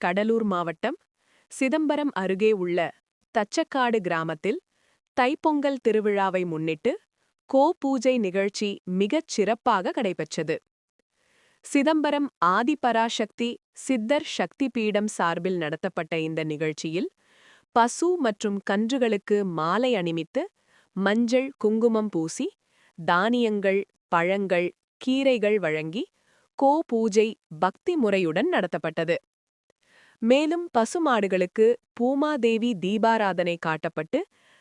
கடலூர் மாவட்டம் சிதம்பரம் அருகே உள்ள தச்சக்காடு கிராமத்தில் தைப்பொங்கல் திருவிழாவை முன்னிட்டு கோ பூஜை நிகழ்ச்சி மிகச் சிறப்பாக நடைபெற்றது சிதம்பரம் ஆதிபராசக்தி சித்தர் சக்தி பீடம் சார்பில் நடத்தப்பட்ட இந்த நிகழ்ச்சியில் பசு மற்றும் கன்றுகளுக்கு மாலை அணிமித்து மஞ்சள் குங்குமம் பூசி தானியங்கள் பழங்கள் கீரைகள் வழங்கி கோ பூஜை பக்தி முறையுடன் நடத்தப்பட்டது. மேலும் பசுமாடுகளுக்கு பூமாதேவி தீபாராதனை காட்டப்பட்டு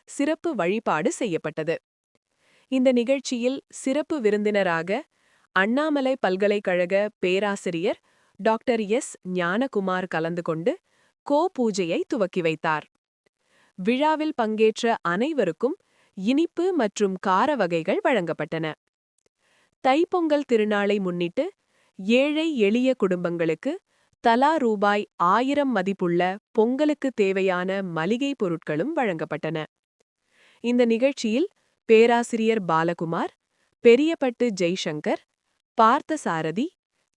சிறப்பு வழிபாடு செய்யப்பட்டது. இந்த நிகழ்ச்சியில் சிறப்பு விருந்தினராக அண்ணாமலை பல்கலைக்கழக பேராசிரியர் டாக்டர் எஸ். ஞானகுமார் கலந்து கொண்டு கோ பூஜையை துவக்கி வைத்தார். விழாவில் பங்கேற்ற அனைவருக்கும் இனிப்பு மற்றும் கார வகைகள் வழங்கப்பட்டன. தைப்பொங்கல் திருநாளை முன்னிட்டு ஏழை எளிய குடும்பங்களுக்கு தலா ரூபாய் ஆயிரம் மதிப்புள்ள பொங்கலுக்கு தேவையான மளிகை பொருட்களும் வழங்கப்பட்டன. இந்த நிகழ்ச்சியில் பேராசிரியர் பாலகுமார் பெரியப்பட்டு ஜெய்சங்கர் பார்த்தசாரதி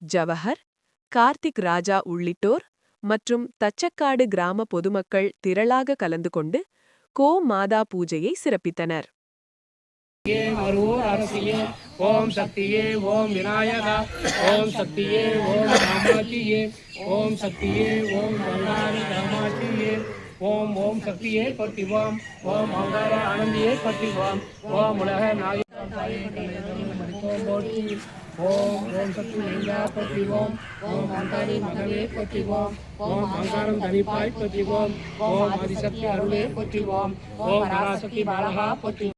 ஜவஹர் கார்த்திக் ராஜா உள்ளிட்டோர் மற்றும் தச்சக்காடு கிராம பொதுமக்கள் திரளாக கலந்து கொண்டு கோ மாதா பூஜையை சிறப்பித்தனர். ओम शक्ति ओम विनायक ओम शक्ति ओम रामाची ओम शक्ति ओम भंडारी रामाची ओम ओम शक्ति प्रतिभा ओम अंगार आनंद प्रतिभा ओम उड़ह ओम ओम शक्ति ओम ओम ओम ओम